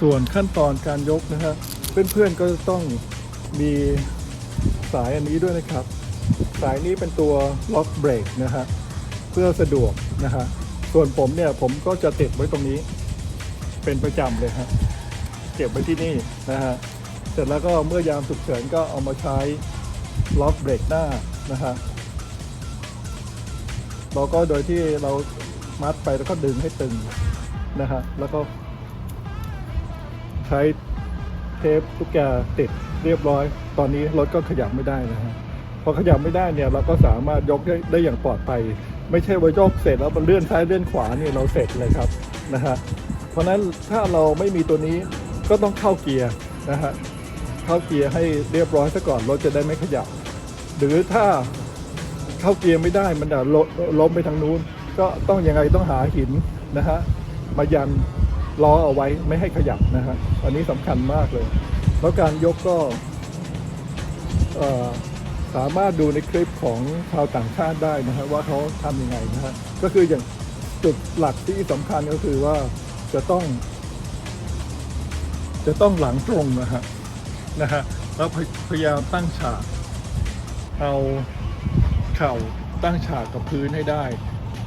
ส่วนขั้นตอนการยกนะฮะเพื่อนๆก็จะต้องมีสายอันนี้ด้วยนะครับ สายนี้เป็นตัวล็อกเบรกนะฮะเพื่อสะดวกนะฮะส่วนผมเนี่ยผมก็จะติดไว้ตรงนี้ เป็นประจำเลยฮะเก็บไว้ที่นี่นะฮะเสร็จแล้วก็เมื่อยามฉุกเฉินก็เอามาใช้ล็อกเบรกหน้านะฮะเราก็โดยที่เรามัดไปแล้วก็ดึงให้ตึงนะฮะแล้วก็ ใช้เทปทุกแกติดเรียบร้อย ตอนนี้รถก็ขยับไม่ได้นะฮะพอขยับไม่ได้เนี่ยเราก็สามารถยกได้ได้อย่างปลอดภัย ไม่ใช่ว่ายกเสร็จแล้วมันเลื่อนซ้ายเลื่อนขวาเนี่ยเราเสร็จเลยครับนะฮะเพราะฉะนั้นถ้าเราไม่มีตัวนี้ก็ต้องเข้าเกียร์นะฮะเข้าเกียร์ให้เรียบร้อยซะก่อนรถจะได้ไม่ขยับ หรือถ้าเข้าเกียร์ไม่ได้มันจะลล้มไปทางนู้น ก็ต้องยังไงต้องหาหินนะฮะมายัน ล้อเอาไว้ไม่ให้ขยับนะฮะอันนี้สำคัญมากเลย แล้วการยกก็สามารถดูในคลิปของชาวต่างชาติได้นะฮะว่าเขาทำยังไงนะฮะก็คืออย่างจุดหลักที่สำคัญก็คือว่าจะต้อง จะต้องหลังตรงนะฮะนะฮะแล้วพยพยายามตั้งฉากเอาเข่าตั้งฉากกับพื้นให้ได้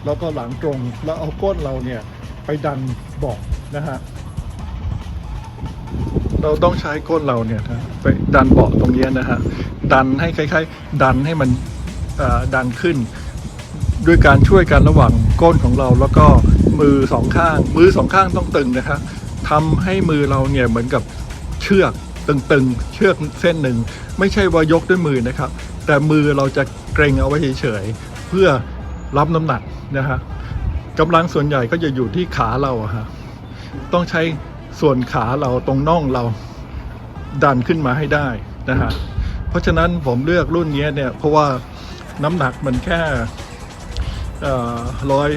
แล้วก็หลังตรงแล้วเอาก้นเราเนี่ยไปดันเบาะ นะฮะเราต้องใช้ก้นเราเนี่ยนะไปดันเบาะตรงนี้นะฮะดันให้คล้ายๆ ดันให้มันดันขึ้น ด้วยการช่วยกันระหว่างก้นของเราแล้วก็มือสองข้าง มือสองข้างต้องตึงนะครับทำให้มือเราเนี่ยเหมือนกับเชือกตึงๆ เชือกเส้นหนึ่ง ไม่ใช่ว่ายกด้วยมือนะครับ แต่มือเราจะเกรงเอาไว้เฉยๆเพื่อรับน้ำหนักนะฮะกำลังส่วนใหญ่ก็จะอยู่ที่ขาเราอะฮะ ต้องใช้ส่วนขาเราตรงน่องเราดันขึ้นมาให้ได้นะฮะเพราะฉะนั้นผมเลือกรุ่นนี้เนี่ย เพราะว่าน้ำหนักมันแค่ร้อย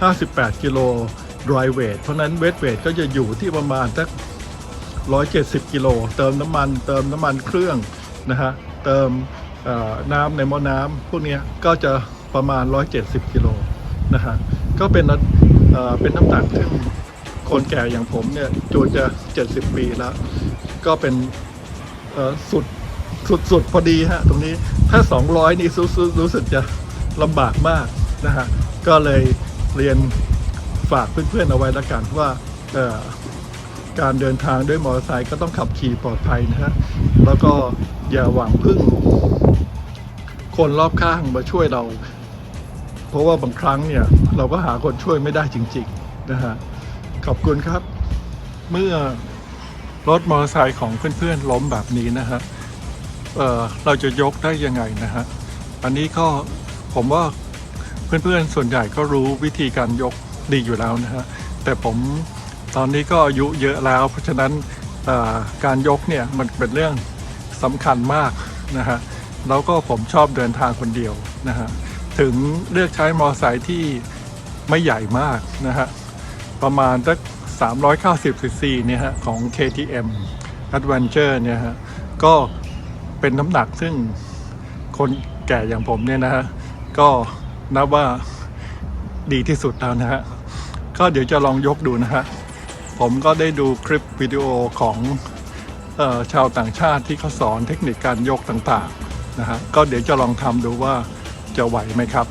ห้าสิบแปดกิโล dry weight เพราะนั้นเวทเวทก็จะอยู่ที่ประมาณสักร้อยเจ็ดสิบกิโลเติมน้ำมัน เติมน้ำมันเครื่องนะฮะเติมน้ำในหม้อน้ำพวกนี้ก็จะประมาณ 170กิโลนะฮะก็เป็นอ่อเป็นน้ำหนักที่ คนแก่อย่างผมเนี่ยจูนจะ70ปีแล้ว ก็เป็นสุดสุดสุดพอดีฮะ ตรงนี้ถ้า200นี่รู้รู้รู้สึกจะลำบากมากนะฮะ ก็เลยเรียนฝากเพื่อนๆเอาไว้ล้วกันว่าการเดินทางด้วยมอเตอร์ไซค์ก็ต้องขับขี่ปลอดภัยนะฮะ แล้วก็อย่าหวังพึ่ง คนรอบข้างมาช่วยเรา เพราะว่าบางครั้งเนี่ย เราก็หาคนช่วยไม่ได้จริง ๆ นะฮะ ขอบคุณครับ เมื่อรถมอเตอร์ไซค์ของเพื่อนๆล้มแบบนี้นะฮะเเราจะยกได้ยังไงนะฮะอันนี้ก็ผมว่าเพื่อนๆส่วนใหญ่ก็รู้วิธีการยกดีอยู่แล้วนะฮะแต่ผมตอนนี้ก็อายุเยอะแล้ว เพราะฉะนั้นการยกเนี่ยมันเป็นเรื่องสำคัญมากนะฮะแล้วก็ผมชอบเดินทางคนเดียวนะฮะถึงเลือกใช้มอเตอร์ไซค์ที่ไม่ใหญ่มากนะฮะ ประมาณสัก390 cc เนี่ยฮะของ KTM Adventure เนี่ยฮะก็เป็นน้ำหนักซึ่งคนแก่อย่างผมเนี่ยนะฮะก็นับว่าดีที่สุดแล้วนะฮะก็เดี๋ยวจะลองยกดูนะฮะผมก็ได้ดูคลิปวิดีโอของออชาวต่างชาติที่เขาสอนเทคนิคการยกต่างๆนะฮะก็เดี๋ยวจะลองทำดูว่าจะไหวไหมครับ